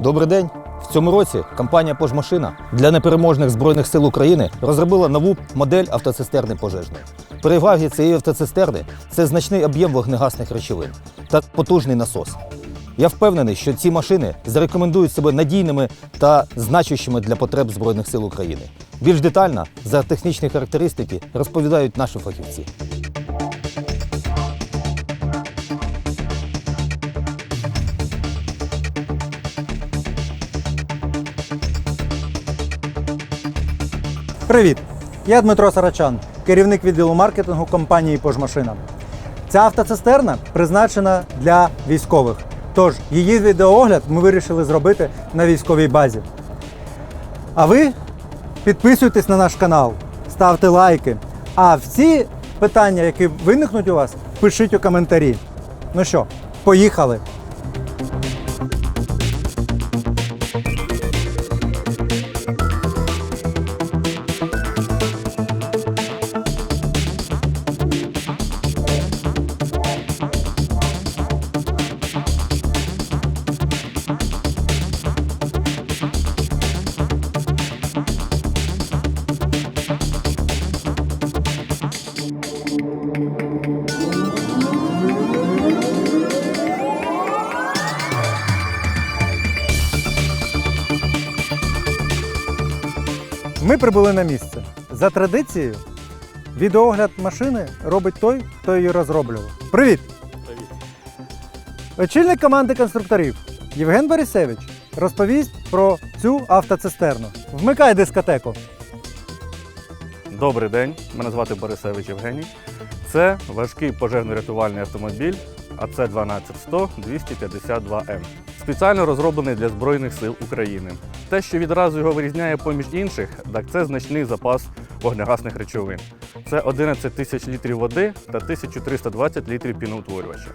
Добрий день. В цьому році компанія Пожмашина для непереможних збройних сил України розробила нову модель автоцистерни пожежної. Переваги цієї автоцистерни це значний об'єм вогнегасних речовин та потужний насос. Я впевнений, що ці машини зарекомендують себе надійними та значущими для потреб Збройних сил України. Більш детально за технічні характеристики розповідають наші фахівці. Привіт! Я Дмитро Сарачан, керівник відділу маркетингу компанії Пожмашина. Ця автоцистерна призначена для військових. Тож її відеоогляд ми вирішили зробити на військовій базі. А ви підписуйтесь на наш канал, ставте лайки. А всі питання, які виникнуть у вас, пишіть у коментарі. Ну що, поїхали! Прибули на місце. За традицією, відеогляд машини робить той, хто її розроблював. Привіт! Привіт. Очільник команди конструкторів Євген Борисевич розповість про цю автоцистерну. Вмикай дискотеку. Добрий день, мене звати Борисевич Євгеній. Це важкий пожежно-рятувальний автомобіль АЦ 12100 252М. Спеціально розроблений для Збройних сил України. Те, що відразу його вирізняє поміж інших, так це значний запас вогнегасних речовин. Це 11 тисяч літрів води та 1320 літрів піноутворювача.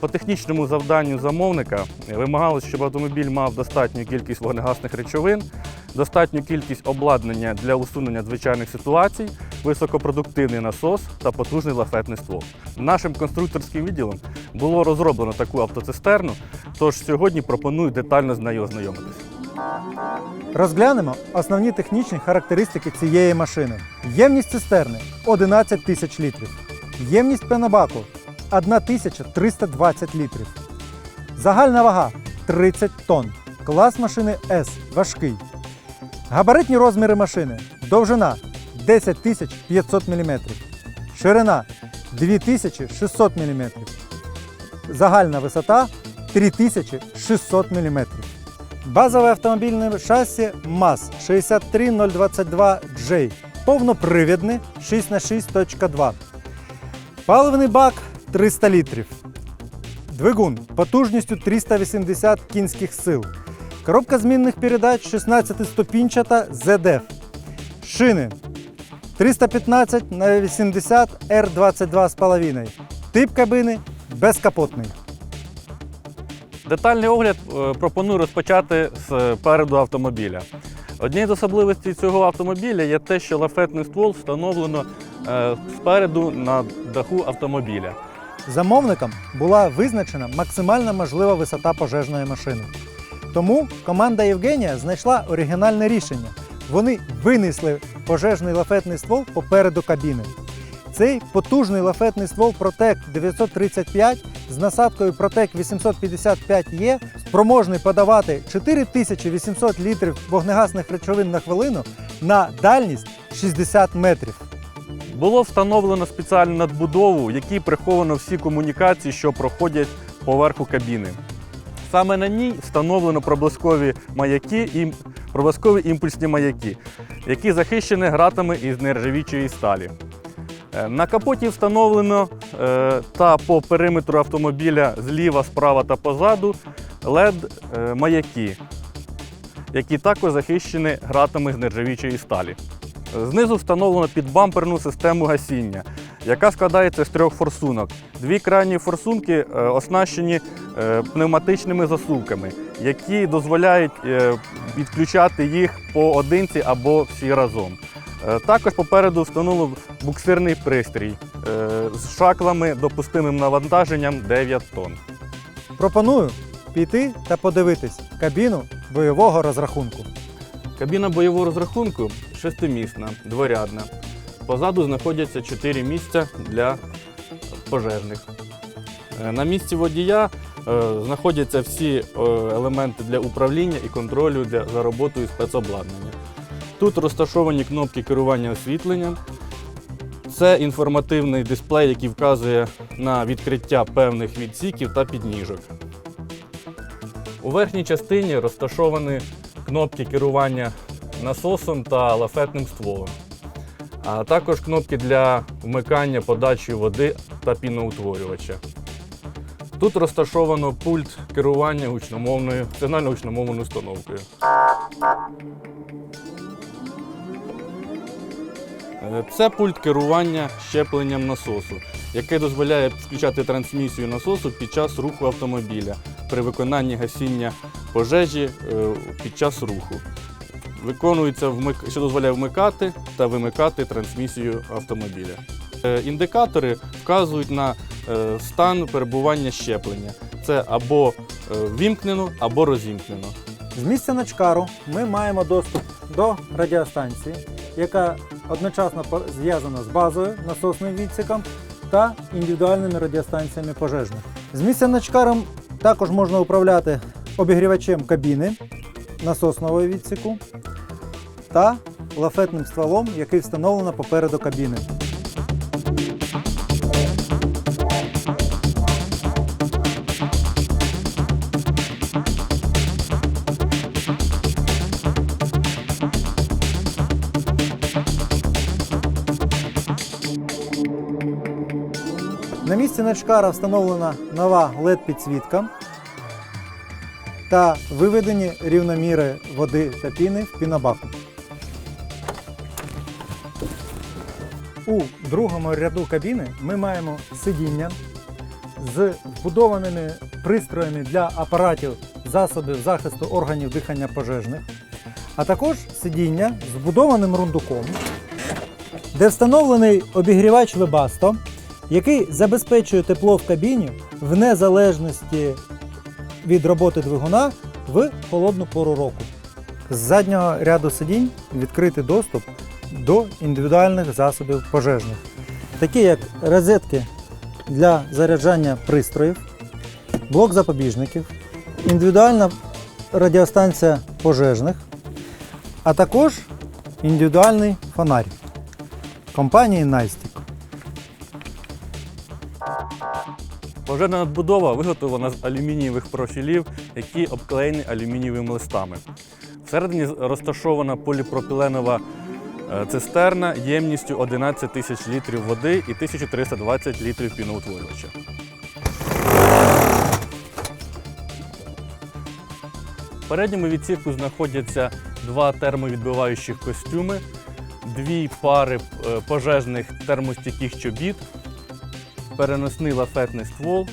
По технічному завданню замовника вимагалось, щоб автомобіль мав достатню кількість вогнегасних речовин, достатню кількість обладнання для усунення звичайних ситуацій, високопродуктивний насос та потужний лафетний ствол. Нашим конструкторським відділом було розроблено таку автоцистерну, тож сьогодні пропоную детально з нею ознайомитися. Розглянемо основні технічні характеристики цієї машини. Ємність цистерни 11 тисяч літрів. Ємність пенобаку 1320 літрів. Загальна вага 30 тонн. Клас машини S важкий. Габаритні розміри машини. Довжина 10 500 мм. Ширина 2600 мм. Загальна висота 3600 мм. Базове автомобільне шасі МАЗ 63022J. Повнопривідне 6х6.2. Паливний бак 300 літрів. Двигун потужністю 380 кінських сил. Коробка змінних передач 16-ступінчата ZF. Шини 315 на 80 R22,5. Тип кабини безкапотний. Детальний огляд е, пропоную розпочати з переду автомобіля. Однією з особливостей цього автомобіля є те, що лафетний ствол встановлено е, спереду на даху автомобіля. Замовникам була визначена максимальна можлива висота пожежної машини. Тому команда Євгенія знайшла оригінальне рішення. Вони винесли пожежний лафетний ствол попереду кабіни. Цей потужний лафетний ствол Protec 935 з насадкою Protec 855E спроможний подавати 4800 літрів вогнегасних речовин на хвилину на дальність 60 метрів. Було встановлено спеціальну надбудову, в якій приховано всі комунікації, що проходять поверху кабіни. Саме на ній встановлено проблискові маяки і проблискові імпульсні маяки, які захищені гратами із нержавічої сталі. Е, На капоті встановлено е, та по периметру автомобіля зліва, справа та позаду led е, які також захищені гратами з нержавічої сталі. Знизу встановлено підбамперну систему гасіння, яка складається з трьох форсунок. Дві крайні форсунки оснащені пневматичними засувками, які дозволяють відключати їх поодинці або всі разом. Е, Також попереду встановлено буксирний пристрій е, з шаклами допустимим навантаженням 9 тонн. Пропоную піти та подивитись кабіну бойового розрахунку. Кабіна бойового розрахунку шестимісна, дворядна. Позаду знаходяться чотири місця для пожежних. Е, На місці водія знаходяться всі е, елементи для управління і контролю для, за роботою спецобладнання. Тут розташовані кнопки керування освітленням. Це інформативний дисплей, який вказує на відкриття певних відсіків та підніжок. У верхній частині розташовані кнопки керування насосом та лафетним стволом, а також кнопки для вмикання подачі води та піноутворювача. Тут розташовано пульт керування гучномовною сигнально-гучномовною установкою. Е, Це пульт керування щепленням насосу, який дозволяє включати трансмісію насосу під час руху автомобіля при виконанні гасіння пожежі е, під час руху. Виконується вмик- що дозволяє вмикати та вимикати трансмісію автомобіля. Е, Індикатори вказують на стан перебування щеплення. Це або е, вімкнено, або розімкнено. З місця начкару ми маємо доступ до радіостанції, яка одночасно зв'язана з базою, насосним відсіком та індивідуальними радіостанціями пожежних. З місця начкаром також можна управляти обігрівачем кабіни насосного відсіку та лафетним стволом, який встановлено попереду кабіни. На встановлена нова LED-підсвітка та виведені рівноміри води та піни в пінобаку. У другому ряду кабіни ми маємо сидіння з вбудованими пристроями для апаратів засобів захисту органів дихання пожежних, а також сидіння з вбудованим рундуком, де встановлений обігрівач Webasto, який забезпечує тепло в кабіні в незалежності від роботи двигуна в холодну пору року. З заднього ряду сидінь відкритий доступ до індивідуальних засобів пожежних, такі як розетки для заряджання пристроїв, блок запобіжників, індивідуальна радіостанція пожежних, а також індивідуальний фонарь компанії Найстік. Пожежна надбудова виготовлена з алюмінієвих профілів, які обклеєні алюмінієвими листами. Всередині розташована поліпропіленова е, цистерна ємністю 11 тисяч літрів води і 1320 літрів піноутворювача. В передньому відсіку знаходяться два термовідбиваючих костюми, дві пари е, пожежних термостійких чобіт, переносний лафетний ствол.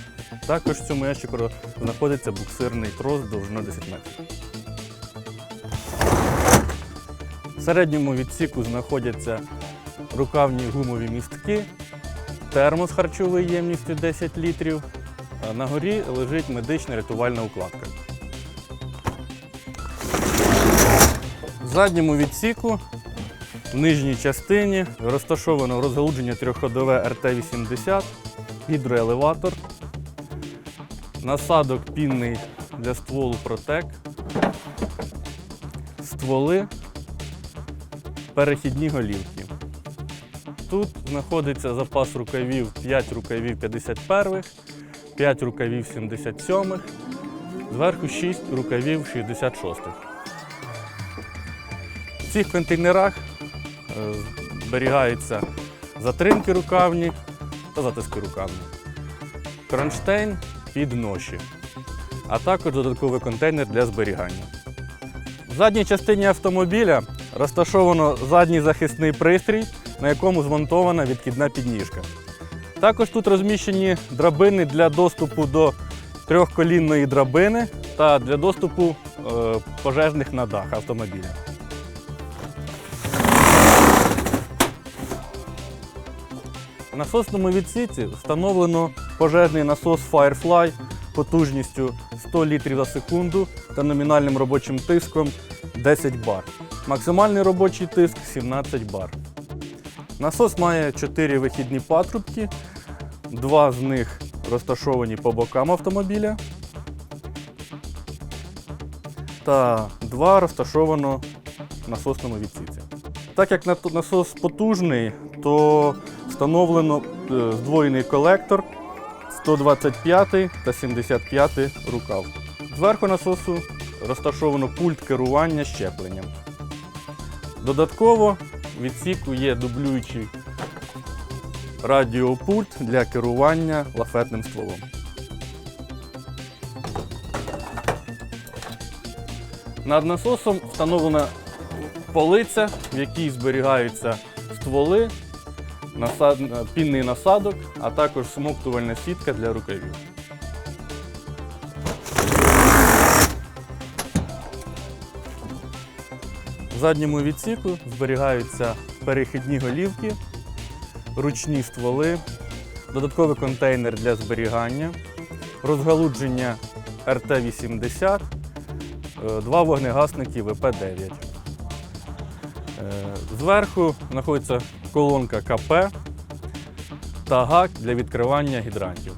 Також в цьому ящику знаходиться буксирний трос довжиною 10 метрів. В середньому відсіку знаходяться рукавні гумові містки, термос харчовий ємністю 10 літрів. На горі лежить медична рятувальна укладка. В задньому відсіку в нижній частині розташовано розгалудження трьохходове РТ-80, гідроелеватор, насадок пінний для стволу Протек, стволи, перехідні голівки. Тут знаходиться запас рукавів 5 рукавів 51-х, 5 рукавів 77-х, зверху 6 рукавів 66-х. В цих контейнерах е, зберігаються затримки рукавні та затиски рукавні, кронштейн під ноші, а також додатковий контейнер для зберігання. В задній частині автомобіля розташовано задній захисний пристрій, на якому змонтована відкидна підніжка. Також тут розміщені драбини для доступу до трьохколінної драбини та для доступу е, пожежних на дах автомобіля. Насосному відсіці встановлено пожежний насос Firefly потужністю 100 літрів за секунду та номінальним робочим тиском 10 бар. Максимальний робочий тиск 17 бар. Насос має 4 вихідні патрубки, два з них розташовані по бокам автомобіля та два розташовано в насосному відсіці. Так як насос потужний, то встановлено е, здвоєний колектор 125 та 75 рукав. Зверху насосу розташовано пульт керування щепленням. Додатково в відсіку є дублюючий радіопульт для керування лафетним стволом. Над насосом встановлена полиця, в якій зберігаються стволи, насад... пінний насадок, а також смоктувальна сітка для рукавів. В задньому відсіку зберігаються перехідні голівки, ручні стволи, додатковий контейнер для зберігання, розгалудження РТ-80, е, два вогнегасники ВП-9. Е, Зверху знаходиться колонка КП та гак для відкривання гідрантів.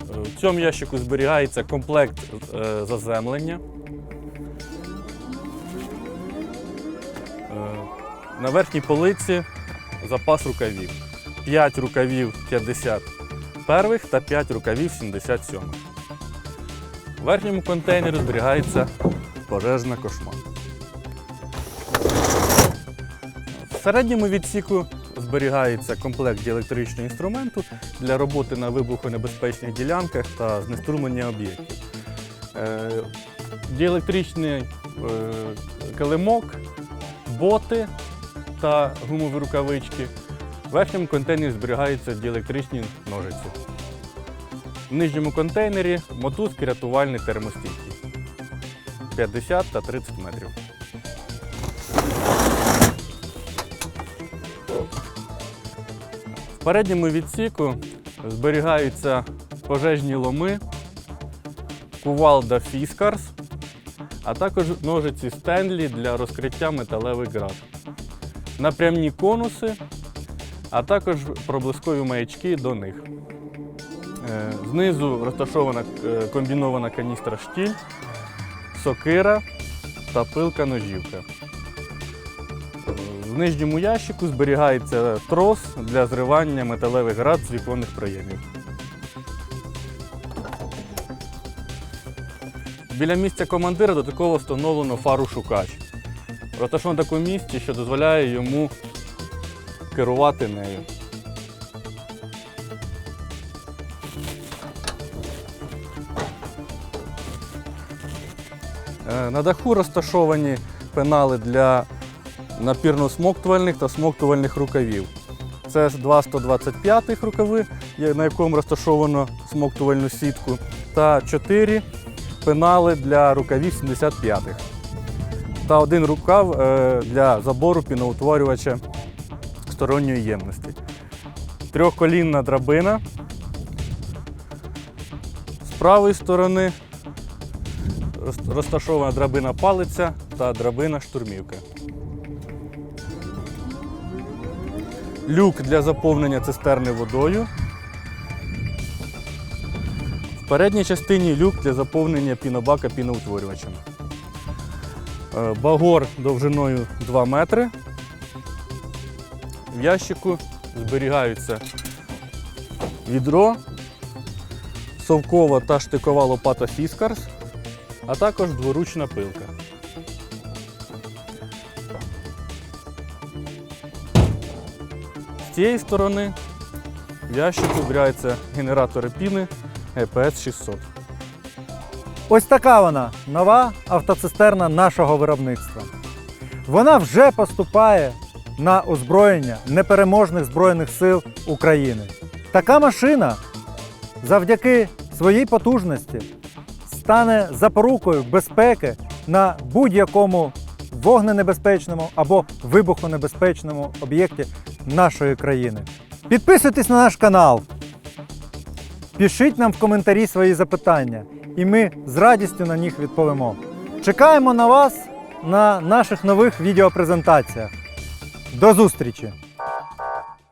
В цьому ящику зберігається комплект е, заземлення. Е, На верхній полиці запас рукавів. 5 рукавів 51 та 5 рукавів 77. В верхньому контейнері зберігається пожежна кошма. Середньому відсіку зберігається комплект діелектричного інструменту для роботи на вибухонебезпечних ділянках та знеструмлення об'єктів. Е, Діелектричний е, килимок, боти та гумові рукавички. В верхньому контейнері зберігаються діелектричні ножиці. В нижньому контейнері мотузки рятувальні термостійкі 50 та 30 метрів. В передньому відсіку зберігаються пожежні ломи, кувалда Фіскарс, а також ножиці Стенлі для розкриття металевих град, напрямні конуси, а також проблискові маячки до них. Е, Знизу розташована е, комбінована каністра штіль, сокира та пилка ножівка. В нижньому ящику зберігається трос для зривання металевих град з віконних проємів. Біля місця командира додатково встановлено фару шукач. Розташовано в такому місці, що дозволяє йому керувати нею. Е, На даху розташовані пенали для напірно-смоктувальних та смоктувальних рукавів. Це два 125 рукави, на якому розташовано смоктувальну сітку, та 4 пенали для рукавів 75-х. Та один рукав е, для забору піноутворювача сторонньої ємності. Трьохколінна драбина. З правої сторони розташована драбина палиця та драбина штурмівка. Люк для заповнення цистерни водою. В передній частині люк для заповнення пінобака піноутворювачем. Е, Багор довжиною 2 метри. В ящику зберігаються відро, совкова та штикова лопата Фіскарс, а також дворучна пилка. З цієї сторони в ящику зберігаються генератори піни EPS 600. Ось така вона нова автоцистерна нашого виробництва. Вона вже поступає на озброєння непереможних Збройних сил України. Така машина завдяки своїй потужності стане запорукою безпеки на будь-якому вогненебезпечному або вибухонебезпечному об'єкті нашої країни. Підписуйтесь на наш канал, Пишіть нам в коментарі свої запитання, і ми з радістю на них відповімо. Чекаємо на вас на наших нових відеопрезентаціях. До зустрічі!